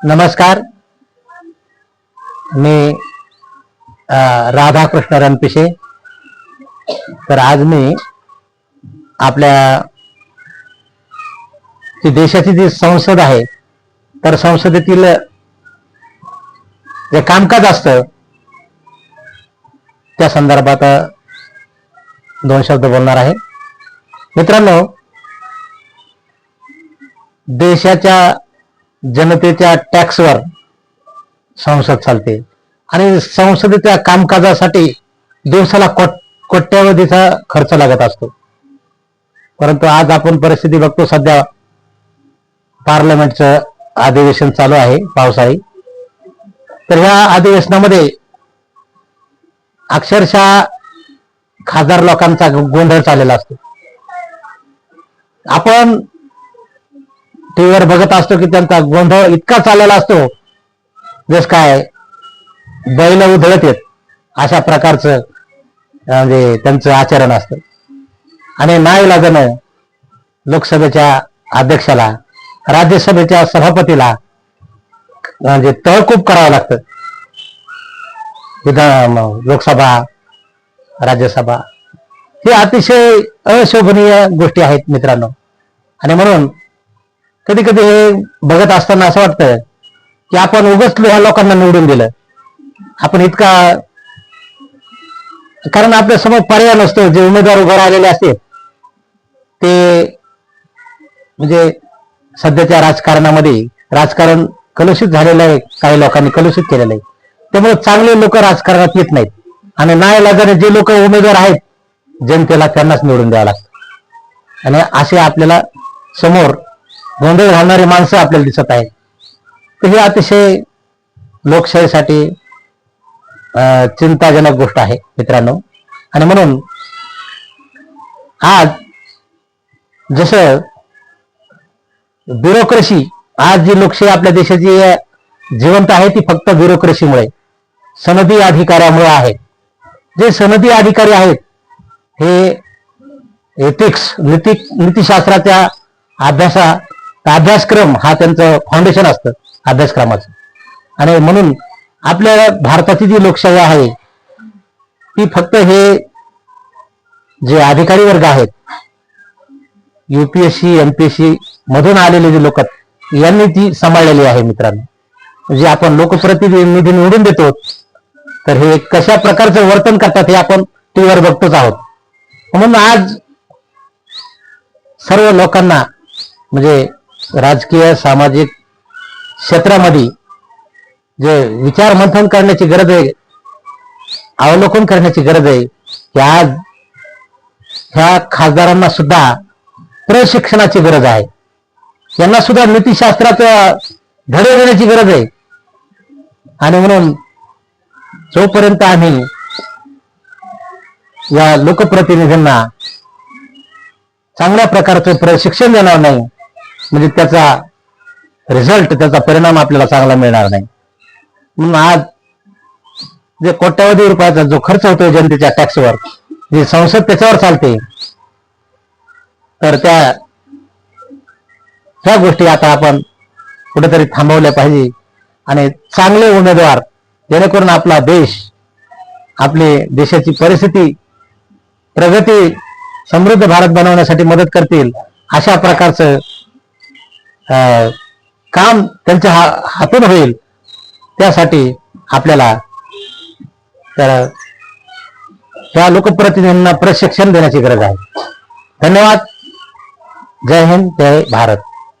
नमस्कार. मी राधाकृष्ण रणपिसे. तर आज मी आपल्या देशाची जी संसद आहे तर संसदेतील जे कामकाज असतं त्या संदर्भात दोन शब्द बोलणार आहे. मित्रांनो देशाच्या जनतेच्या टॅक्सवर संसद चालते. आणि संसदेच्या कामकाजासाठी दिवसाला कोट कोट्यावधीचा खर्च लागत असतो. परंतु आज आपण परिस्थिती बघतो सध्या पार्लमेंटचं अधिवेशन चालू आहे पावसाळी. तर ह्या अधिवेशनामध्ये अक्षरशः खासदार लोकांचा गोंधळ चाललेला असतो. आपण टीव्हीवर बघत असतो की त्यांचा गोंधळ इतका चाललेला असतो. जस काय बैल उधळत येत अशा प्रकारचं म्हणजे त्यांचं आचरण असतं. आणि नाईलाजानं लोकसभेच्या अध्यक्षाला राज्यसभेच्या सभापतीला म्हणजे तहकूब करावं लागतं. विधान लोकसभा राज्यसभा हे अतिशय अशोभनीय गोष्टी आहेत मित्रांनो. आणि म्हणून कधी कधी हे बघत असताना असं वाटतं की आपण उगच ह्या लोकांना निवडून दिलं. आपण इतका कारण आपल्यासमोर पर्याय नसतो जे उमेदवार उभे राहिलेले असते ते म्हणजे सध्याच्या राजकारणामध्ये राजकारण कलुषित झालेलं आहे काही लोकांनी कलुषित केलेलं आहे. त्यामुळे चांगले लोक राजकारणात येत नाहीत. आणि नायलाजाने जे लोक उमेदवार आहेत जनतेला त्यांनाच निवडून द्यावं लागतं. आणि असे आपल्याला समोर गोंधळ घालणारी माणसं आपल्याला दिसत आहेत. तर ही अतिशय लोकशाहीसाठी चिंताजनक गोष्ट आहे मित्रांनो. आणि म्हणून आज जसं ब्युरोक्रेसी आज जी लोकशाही आपल्या देशाची जिवंत आहे ती फक्त ब्युरोक्रेसीमुळे सनदी अधिकाऱ्यामुळे आहे. जे सनदी अधिकारी आहेत हे एथिक्स नीती नीतिशास्त्राच्या अभ्यासा अभ्यासक्रम हा त्यांचं फाउंडेशन असतं अभ्यासक्रमाचं. आणि म्हणून आपल्या भारताची जी लोकशाही आहे ती फक्त हे जे अधिकारी वर्ग आहेत युपीएससी एमपीएससी मधून आलेले जे लोक यांनी ती सांभाळलेली आहे मित्रांनो. जे आपण लोकप्रतिनिधी निवडून देतो तर हे कशा प्रकारचं वर्तन करतात हे आपण टीव्हीवर बघतोच आहोत. म्हणून आज सर्व लोकांना म्हणजे राजकीय सामाजिक क्षेत्रामध्ये जे विचार मंथन करण्याची गरज आहे अवलोकन करण्याची गरज आहे की आज ह्या खासदारांना सुद्धा प्रशिक्षणाची गरज आहे. यांना सुद्धा नीतीशास्त्राचा धडे देण्याची गरज आहे. आणि म्हणून जोपर्यंत आम्ही या लोकप्रतिनिधींना चांगल्या प्रकारचं प्रशिक्षण देणार नाही म्हणजे त्याचा रिझल्ट त्याचा परिणाम आपल्याला चांगला मिळणार नाही. म्हणून आज जे कोट्यावधी रुपयाचा जो खर्च होतो जनतेच्या टॅक्सवर जी संसद त्याच्यावर चालते तर त्या ह्या गोष्टी आता आपण कुठेतरी थांबवल्या पाहिजे. आणि चांगले उमेदवार जेणेकरून आपला देश आपली देशाची परिस्थिती प्रगती समृद्ध भारत बनवण्यासाठी मदत करतील अशा प्रकारचं काम त्यांच्या हा- हातून होईल. त्यासाठी आपल्याला तर त्या लोकप्रतिनिधींना प्रशिक्षण देण्याची गरज आहे. धन्यवाद. जय हिंद जय भारत.